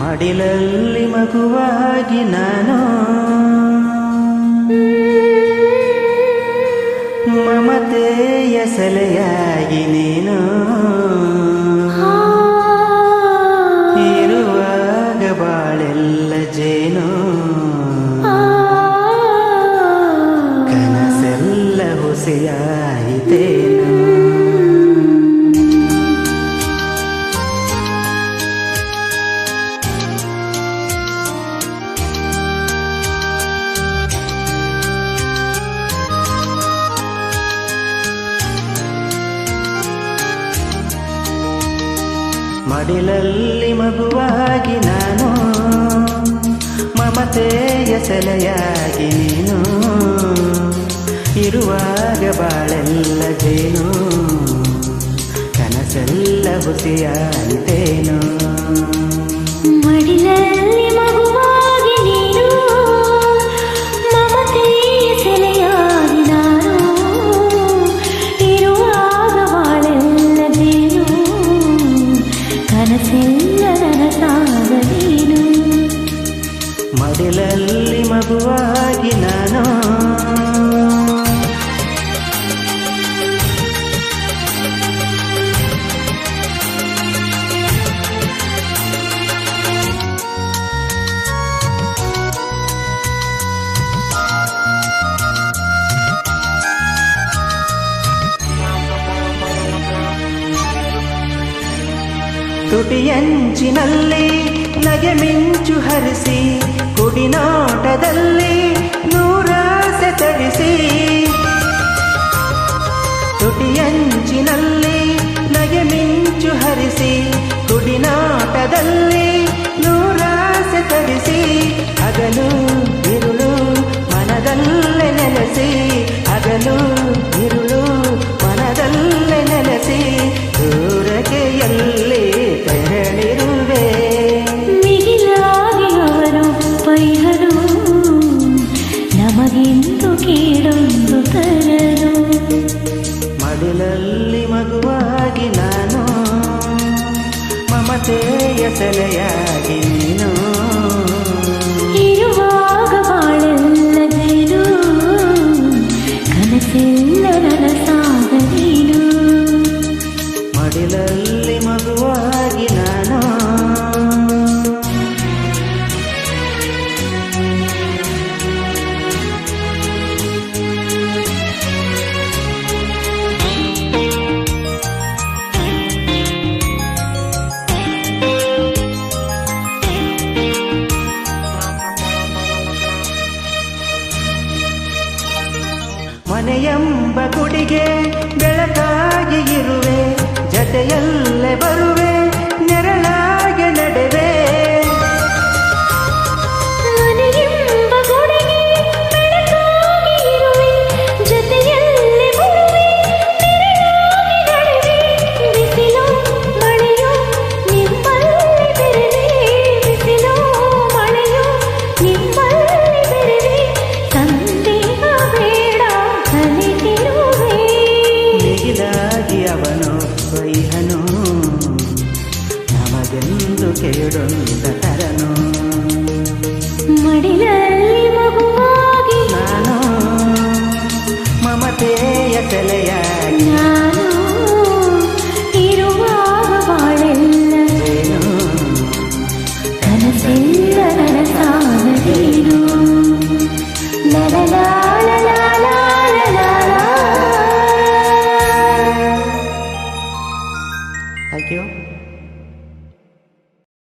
ಮಡಿಲಲ್ಲಿ ಮಗುವಾಗಿ ನಾನು. ಮಮತೆಯ ಸೆಲೆಯಾಗಿ ನೀನು. ಇರುವಾಗ ಬಾಳೆಲ್ಲ ಜೇನು. ಕನಸೆಲ್ಲ ಹುಸಿಯಾಯಿತೇನು. ಮಡಿಲಲ್ಲಿ ಮಗುವಾಗಿ ನಾನು ಮಮತೆಯ ಸೆಲೆಯಾಗಿ ನೀನು ಇರುವಾಗ ಬಾಳೆಲ್ಲ ಜೇನು ಕನಸೆಲ್ಲ ಹುಸಿಯಾಯಿತೇನು ಮಡಿಲಲ್ಲಿ ಮಗುವಾಗಿ ನಾನು ತುಟಿಯಂಚಿನಲ್ಲಿ ನಗೆ ಮಿಂಚು ಹರಿಸಿ ಕುಡಿನೋಟದಲ್ಲಿ ನೂರಾಸೆ ತರಿಸಿ ತುಟಿಯಂಚಿನಲ್ಲಿ ನಗೆ ಮಿಂಚು ಹರಿಸಿ ಕುಡಿನಾಟದಲ್ಲಿ ನೂರಾಸೆ ತರಿಸಿ ಹಗಲು ಇರುಳು ಮನದಲ್ಲೇ ನೆಲೆಸಿ ಹಗಲು ಇರುಳು ಮನದಲ್ಲೇ ನೆಲೆಸಿ ದೂರಕ್ಕೆ يا سنة ಮನೆಯೆಂಬ ಗುಡಿಗೆ ಬೆಳಕಾಗಿ ಇರುವೆ. ಜತೆಯಲ್ಲೇ ನಮಗೆಂದು